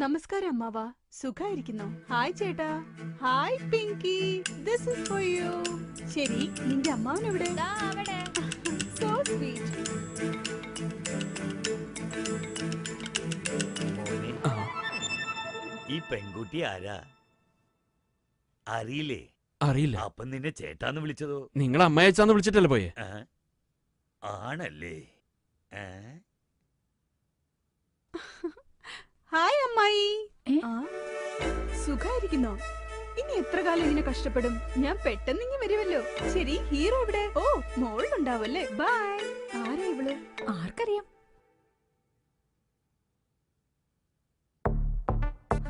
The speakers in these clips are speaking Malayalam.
നമസ്കാരം അമ്മാവ. സുഖായിരിക്കുന്നു? ഹായ് ചേട്ടാ. Hi Pinky. This is for you ശരി നിന്റെ അമ്മാവൻ എവിടെ സോ സ്വീറ്റ് ഈ പെൺകുട്ടി ആരാ? അറിയില്ലേ? അറിയില്ല. അപ്പൊ നിന്നെ ചേട്ടാന്ന് വിളിച്ചതോ? നിങ്ങൾ അമ്മയച്ചാന്ന് വിളിച്ചിട്ടല്ലേ പോയേ? ആണല്ലേ? ഏ? സുഖായിരിക്കുന്നോ? ഇനി എത്ര കാലം ഇങ്ങനെ കഷ്ടപ്പെടും? ഞാൻ പെട്ടെന്ന് ഇങ്ങനെ വരുമല്ലോ ശരി ഹീറോ ഇവിടെ ഓ മോളിലുണ്ടാവല്ലേ. ബൈ ആരാ ഇവൾ? ആർക്കറിയാം.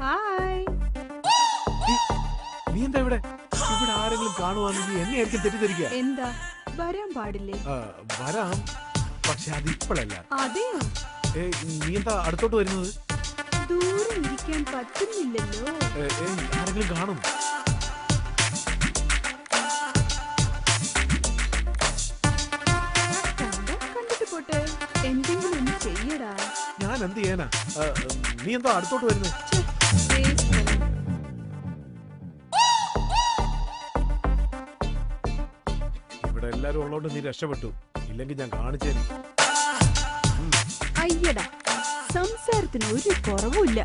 ഹായ് നീ എന്താ ഇവിടെ? ഇവിടെ ആരെങ്കിലും കാണുവാണെങ്കിൽ എന്നെ ആയിരിക്കും തെറ്റിദ്ധരിക്കുക. എന്താ? വരാൻ പാടില്ലേ? ആ, വരാം. പക്ഷെ അത് ഇപ്പോഴല്ല അതെയോ? ഏ, നീ എന്താ അടുത്തോട്ട് വരുന്നത്? ദൂരെ ഇരിക്കാൻ പറ്റുന്നില്ലല്ലോ. ആരെങ്കിലും കാണും. കണ്ടാ? കണ്ടിട്ട് പോട്ടെ. എന്തെങ്കിലും ഒന്ന് ചെയ്യടാ. ഞാൻ എന്ത് ചെയ്യാനാ? ആ, നീ എന്താ അടുത്തോട്ട് വരുന്നു. ഇവിടെ എല്ലാരും ഉള്ളോണ്ട് നീ രക്ഷപ്പെട്ടു. ഇല്ലെങ്കിൽ ഞാൻ കാണിച്ചേനെ. അയ്യടാ. സംസാരത്തിന് ഒരു കുറവുമില്ല.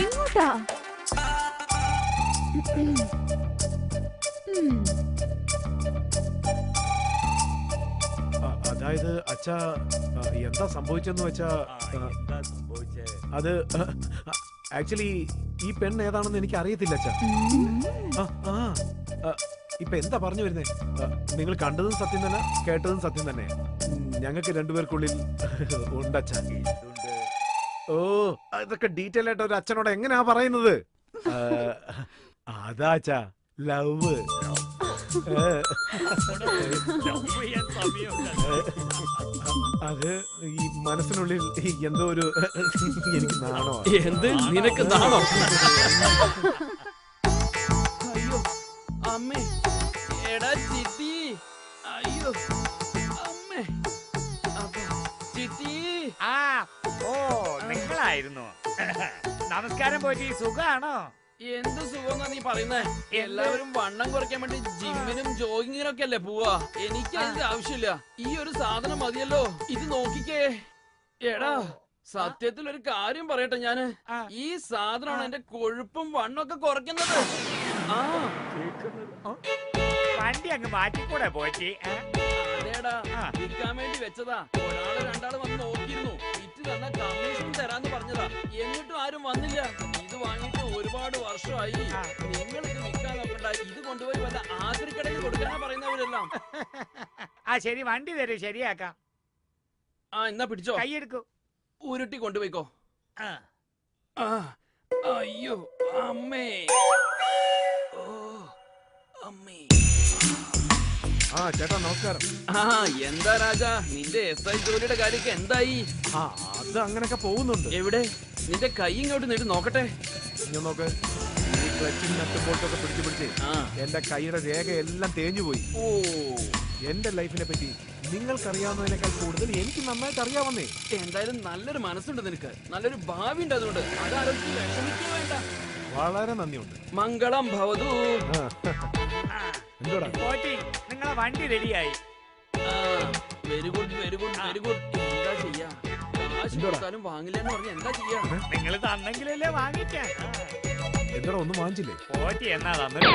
എങ്ങോട്ടാ? അതായത് അച്ഛ എന്താ സംഭവിച്ചെന്ന് വെച്ചാ അത് ആക്ച്വലി ഈ പെണ്ണ് ഏതാണെന്ന് എനിക്ക് അറിയത്തില്ല അച്ഛാ. ആ, ഇപ്പൊ എന്താ പറഞ്ഞു വരുന്നേ? നിങ്ങൾ കണ്ടതും സത്യം തന്നെ കേട്ടതും സത്യം തന്നെ. ഞങ്ങൾക്ക് രണ്ടുപേർക്കുള്ളിൽ ഉണ്ട് അച്ഛാ. ഓ അതൊക്കെ ഡീറ്റെയിൽ ആയിട്ട് ഒരു അച്ഛനോട് എങ്ങനെയാ പറയുന്നത്? അതാ അച്ഛാ. ലവ്. അത് ഈ മനസ്സിനുള്ളിൽ എന്തോ ഒരു എനിക്ക് നാണോ? എന്ത്? നിനക്ക് നാണോ? അയ്യോ അമ്മേ. എടാ ചിത്തി അയ്യോ അമ്മേ. ചിത്തി ആ ഓ നിങ്ങളായിരുന്നു. നമസ്കാരം പോയി സുഖാണോ? എന്ത് സുഖം നീ പറയുന്നേ? എല്ലാവരും വണ്ണം കുറയ്ക്കാൻ വേണ്ടി ജിമ്മിനും ജോഗിങ്ങിനും ഒക്കെ അല്ലേ പോവാ? എനിക്ക് അതിന്റെ ആവശ്യമില്ല. ഈ ഒരു സാധനം മതിയല്ലോ. ഇത് നോക്കിക്കേ. എടാ സത്യത്തിൽ ഒരു കാര്യം പറയട്ടെ ഞാൻ. ഈ സാധനമാണ് എന്റെ കൊഴുപ്പും വണ്ണൊക്കെ കുറയ്ക്കുന്നത്. ആ. വണ്ടി അങ്ങ് മാറ്റിക്കൂടെ പോറ്റി? അതേടാ വേണ്ടി വെച്ചതാ. ഒരാൾ രണ്ടാൾ വന്ന് നോക്കിയിരുന്നു. വിറ്റ് തന്ന കമ്മീഷൻ തരാന്ന് പറഞ്ഞതാ. എന്നിട്ടും ആരും വന്നില്ല. ഇത് വാങ്ങിയിട്ട് ഒരുപാട് വർഷമായി. നിങ്ങൾക്ക് വിൽക്കാൻ നോക്കണ്ട ഇത് കൊണ്ടുപോയി വല്ല ആക്രിക്കടയിൽ കൊടുക്കാനാ പറയുന്നവരെല്ലാം. ആ ശരി. വണ്ടി തരും. ശരിയാക്കാം. ആ എന്നാ പിടിച്ചോ. കൈയെടുക്കൂ. ഉരുട്ടി കൊണ്ടുപോയിക്കോ. ആ. അയ്യോ അമ്മേ. ആ ചേട്ടാ നമസ്കാരം. ആ എന്താ രാജാ? നിന്റെ എസ് ഐ ജോലിയുടെ കാര്യമൊക്കെ എന്തായി? ആ അത് അങ്ങനൊക്കെ പോകുന്നുണ്ട്. എവിടെ? നിന്റെ കൈ ഇങ്ങോട്ട് നീട്ടി നോക്കട്ടെ. ഞാൻ നോക്ക്. ഈ ക്ലച്ചിങ് നട്ട് ബോൾട്ടൊക്കെ പിടിച്ച് പിടിച്ച് ആ. എന്റെ കൈയുടെ രേഖയെല്ലാം തേഞ്ഞു പോയി. ഓ. എന്റെ ലൈഫിനെ പറ്റി നിങ്ങൾക്കറിയാവുന്നതിനേക്കാൾ കൂടുതൽ എനിക്ക് നന്നായിട്ട് അറിയാവുന്നേ. എന്തായാലും നല്ലൊരു മനസ്സുണ്ട് നിനക്ക്. നല്ലൊരു ഭാവി ഉണ്ട് അതുകൊണ്ട്. അതാരും വിഷമിക്കുക വേണ്ട. വളരെ നന്ദിയുണ്ട്. മംഗളം ഭവതു. എന്തോടാ? നിങ്ങളെ വണ്ടി റെഡിയായി. Very good very good very good എന്താ ചെയ്യാ? കാശ് എന്തുവാടാ? കൊടുത്താലും വാങ്ങില്ലെന്ന് പറഞ്ഞ എന്താ ചെയ്യാ? നിങ്ങൾ തന്നെങ്കിലല്ലേ വാങ്ങിക്കാൻ. എന്തോടാ ഒന്നും വാങ്ങിച്ചില്ലേ? ഓറ്റി എന്നാ തന്നത്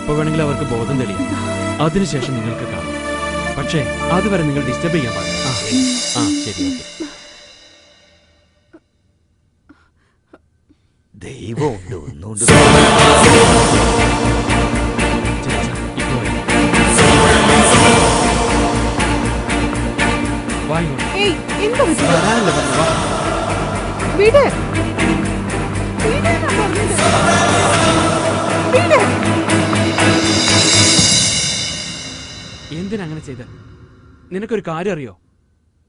എങ്കിൽ അവർക്ക് ബോധം തെളിയും അതിനുശേഷം നിങ്ങൾക്ക് കാണാം പക്ഷേ അതുവരെ നിങ്ങൾ ഡിസ്റ്റർബ് ചെയ്യാൻ പാടില്ല ആ, ആ ശരി ഓക്കെ ദൈവം ഉണ്ട് ഒന്നുകൊണ്ട് ഇപ്പൊ വരാം. വാ ഇങ്ങോട്ട്. ഏയ് എന്താ പറ്റി? വരാനല്ലേ പറഞ്ഞു വാ വിട് വിടാനാ പറഞ്ഞത്. വിട്. എന്തിനാ അങ്ങനെ ചെയ്ത്? നിനക്കൊരു കാര്യം അറിയോ?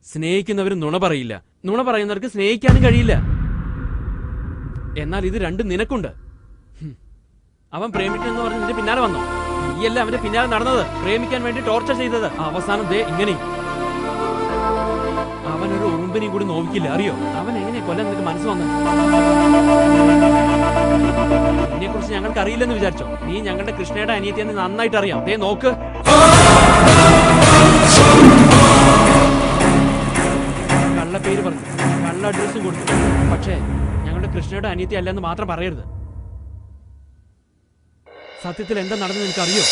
സ്നേഹിക്കുന്നവർ നുണ പറയില്ല. നുണ പറയുന്നവർക്ക് സ്നേഹിക്കാനും കഴിയില്ല. എന്നാൽ ഇത് രണ്ടും നിനക്കുണ്ട്. അവൻ പ്രേമിക്കുന്നു പറഞ്ഞ് നിന്റെ പിന്നാലെ വന്നോ? നീയല്ല അവന്റെ പിന്നാലെ നടന്നത്? പ്രേമിക്കാൻ വേണ്ടി ടോർച്ചർ ചെയ്തത്? അവസാനം ദേ ഇങ്ങനെ അവനൊരു കൂടി നോക്കില്ല അറിയോ? അവൻ എങ്ങനെ കൊല്ലം നിനക്ക് മനസ്സ് വന്നത്? നിന്നെ കുറിച്ച് ഞങ്ങൾക്ക് അറിയില്ലെന്ന് വിചാരിച്ചോ? നീ ഞങ്ങളുടെ കൃഷ്ണയുടെ അനിയത്തിയെന്ന് നന്നായിട്ട് അറിയാം. അതേ നോക്ക്. കള്ള പേര് പറഞ്ഞു. കള്ള അഡ്രസ്സും കൊടുത്തു. പക്ഷേ ഞങ്ങളുടെ കൃഷ്ണയുടെ അനിയത്തി അല്ലെന്ന് മാത്രം പറയരുത്. സത്യത്തിൽ എന്താ നടന്നത് നിനക്കറിയോ